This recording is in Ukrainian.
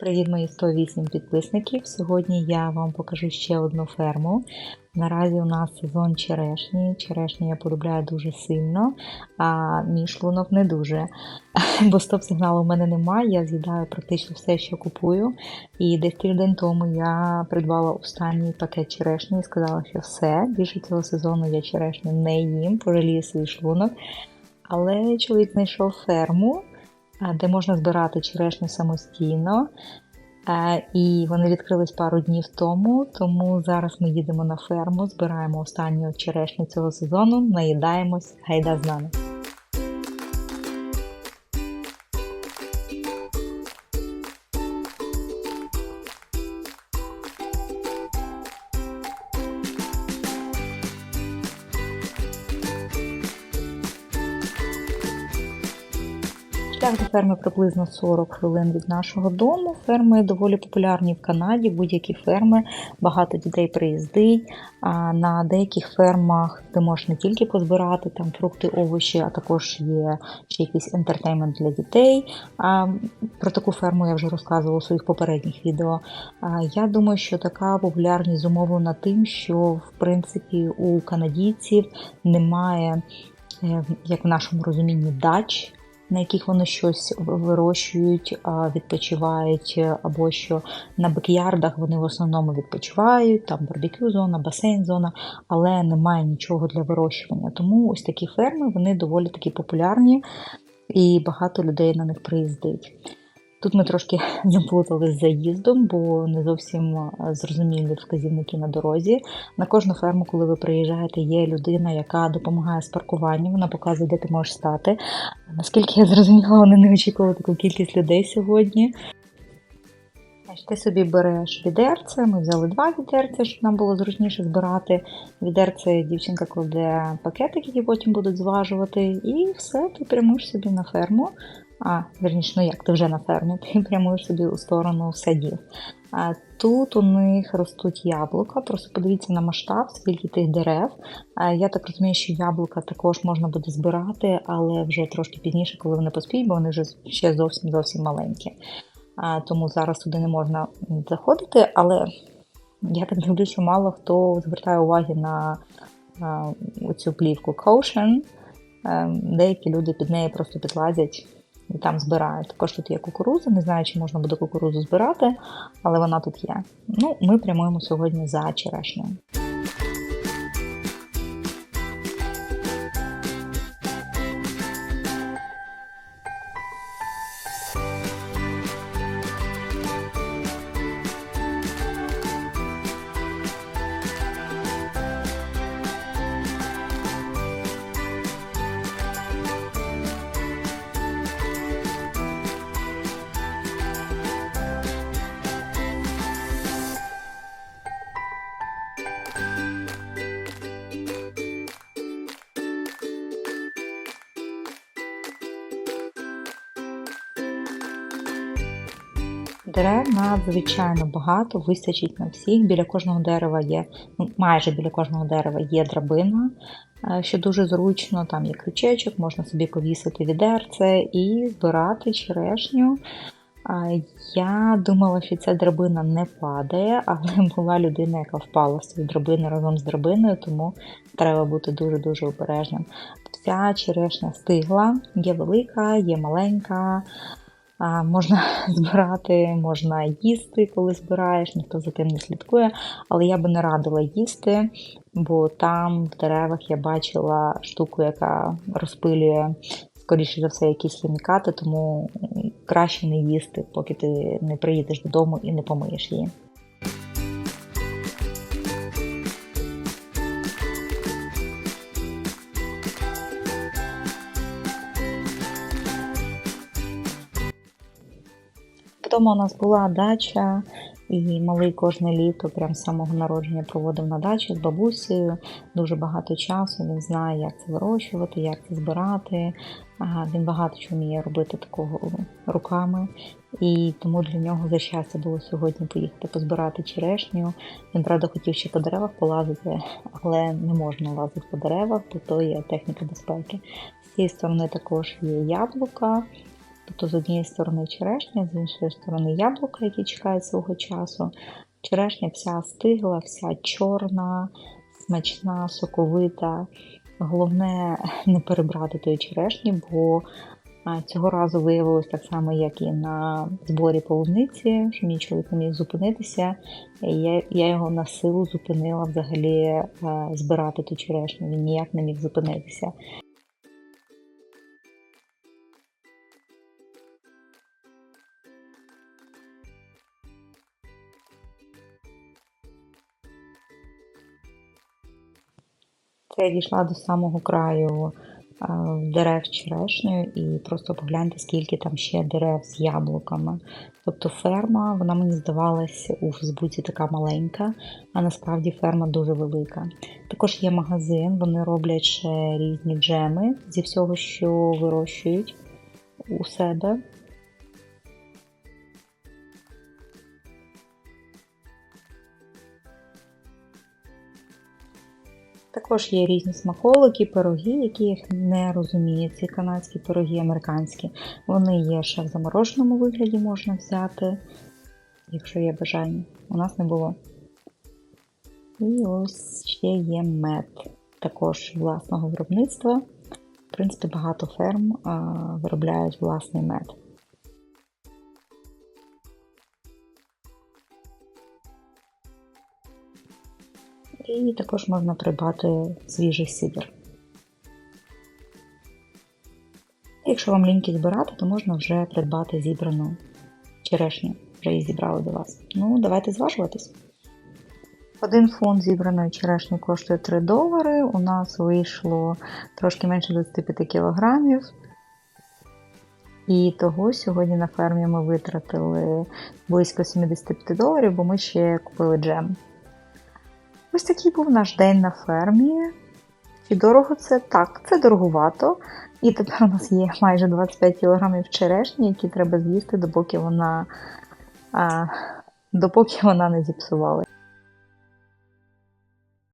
Привіт, мої 108 підписників. Сьогодні я вам покажу ще одну ферму. Наразі у нас сезон черешні. Черешні я полюбляю дуже сильно, а мій шлунок не дуже. Бо стоп-сигналу в мене немає. Я з'їдаю практично все, що купую. І десь тиждень тому я придбала останній пакет черешні і сказала, що все, більше цього сезону я черешню не їм, пожалію свій шлунок. Але чоловік знайшов ферму де можна збирати черешню самостійно. І вони відкрились пару днів тому, тому зараз ми їдемо на ферму, збираємо останню черешню цього сезону, наїдаємось, гайда з нами. Шлях до ферми приблизно 40 хвилин від нашого дому. Ферми доволі популярні в Канаді, будь-які ферми, багато дітей приїздить. А на деяких фермах ти можеш не тільки позбирати там фрукти, овочі, а також є ще якийсь ентертеймент для дітей. А Про таку ферму я вже розказувала у своїх попередніх відео. А Я думаю, що така популярність зумовлена тим, що в принципі у канадійців немає. Е, як в нашому розумінні дач, на яких вони щось вирощують, відпочивають, або що на бекярдах вони в основному відпочивають, там барбекю зона, басейн зона, але немає нічого для вирощування. Тому ось такі ферми вони доволі такі популярні і багато людей на них приїздить. Тут ми трошки заплутали з заїздом, бо не зовсім зрозумілі вказівники на дорозі. На кожну ферму, коли ви приїжджаєте, є людина, яка допомагає з паркуванням, вона показує, де ти можеш стати. Наскільки я зрозуміла, вони не очікували таку кількість людей сьогодні. Ти собі береш відерце, ми взяли два відерця, щоб нам було зручніше збирати. Відерце дівчинка кладе пакетики, які потім будуть зважувати, і все, ти прямуєш собі на ферму. А, верніше, ну як ти вже на фермі, ти прямуєш собі у сторону садів. А Тут у них ростуть яблука, просто подивіться на масштаб, скільки тих дерев. А Я так розумію, що яблука також можна буде збирати, але вже трошки пізніше, коли вони поспіють, бо вони вже ще зовсім зовсім маленькі. А, Тому зараз туди не можна заходити. Але я так дивлюся, що мало хто звертає уваги на цю плівку Caution. Ем, деякі люди під неї просто підлазять там збирають. Також тут є кукуруза, не знаю, чи можна буде кукурузу збирати, але вона тут є. Ну, Ми прямуємо сьогодні за черешнею. Дерев надзвичайно багато, вистачить на всіх. Біля кожного дерева є, ну майже біля кожного дерева є драбина, е, що дуже зручно. Там є крючечок, можна собі повісити відерце і збирати черешню. Я думала, що ця драбина не падає, але була людина, яка впала з цієї драбини разом з драбиною, тому треба бути дуже-дуже обережним. Вся черешня стигла, є велика, є маленька. Можна збирати, можна їсти, коли збираєш, ніхто за тим не слідкує. Але я би не радила їсти, бо там в деревах я бачила штуку, яка розпилює, скоріше за все, якісь хімікати, тому краще не їсти, поки ти не приїдеш додому і не помиєш її. Вдома у нас була дача, і малий кожне літо, прям з самого народження, проводив на дачі з бабусею. Дуже багато часу. Він знає, як це вирощувати, як це збирати. Він багато чого вміє робити такого руками. І тому для нього за щастя було сьогодні поїхати позбирати черешню. Він, правда, хотів ще по деревах полазити, але не можна лазити по деревах, бо то є техніка безпеки. З цієї сторони також є яблука. Тобто з однієї сторони черешня, з іншої сторони яблука, які чекають свого часу. Черешня вся стигла, вся чорна, смачна, соковита. Головне не перебрати тої черешні, бо цього разу виявилось так само, як і на зборі полуниці, що мій чоловік не міг зупинитися. Я, я його на силу зупинила взагалі е, збирати ту черешню. Він ніяк не міг зупинитися. Я дійшла до самого краю е, дерев черешнею і просто погляньте, скільки там ще дерев з яблуками. Тобто ферма, вона мені здавалась у Фейсбуці така маленька, а насправді ферма дуже велика. Також є магазин, вони роблять ще різні джеми зі всього, що вирощують у себе. Також є різні смаколики, пироги, які їх не розумію. Ці канадські пироги, американські. Вони є ще в замороженому вигляді, можна взяти, якщо є бажання. У нас не було. І ось ще є мед, також власного виробництва. В принципі, багато ферм а, виробляють власний мед. І також можна придбати свіжий сидр. Якщо вам ліньки збирати, то можна вже придбати зібрану черешню. Вже її зібрали до вас. Ну, давайте зважуватись. Один фунт зібраної черешні коштує 3 долари. У нас вийшло трошки менше 25 кілограмів. І того сьогодні на фермі ми витратили близько 75 доларів, бо ми ще купили джем. Ось такий був наш день на фермі. Чи дорого це? Так, це дороговато. І тепер у нас є майже 25 кг черешні, які треба з'їсти, допоки вона, а, допоки вона не зіпсувала.